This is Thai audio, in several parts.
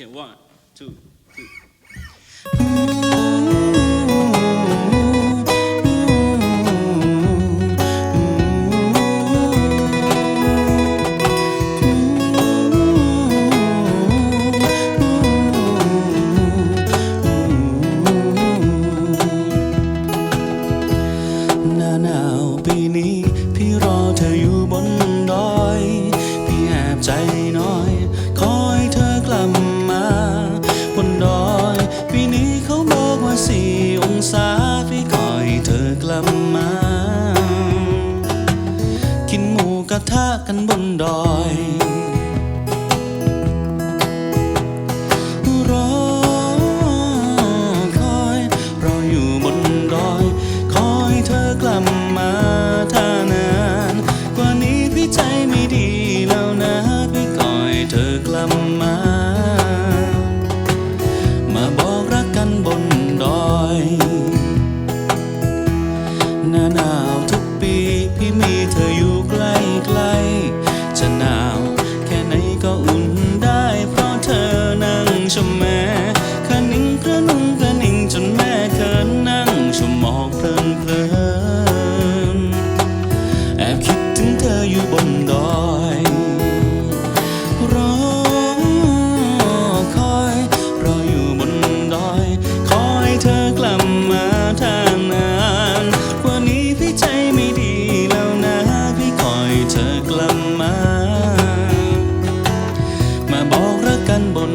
Okay one two three หน้าหนาวปีนี้พี่รอเธออยู่ ทะกันบนดอย รอคอย รออยู่บนดอย คอยเธอกลับมาท่านาน กว่านี้พี่ใจไม่ดีแล้วนะ พี่คอยเธอกลับมา ชมแม่คะนิ่งกระนุ่งกระนิ่งจนแม่เขินนั่งชมหมอกเพลินเพลินๆแอบคิดถึงเธออยู่บนดอยรอคอยรออยู่บนดอย คอยเธอกลับมาท่านานกว่านี้พี่ใจไม่ดีแล้วนะพี่คอยเธอกลับมา มาบอกรักกันบน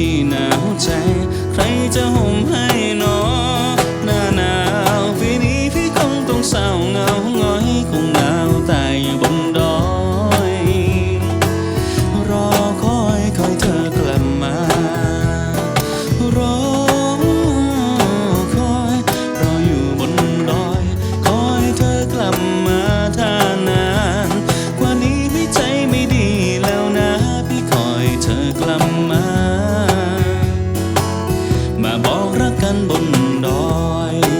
ที่หนาวใจ ใครจะห่มให้ กันบนดอย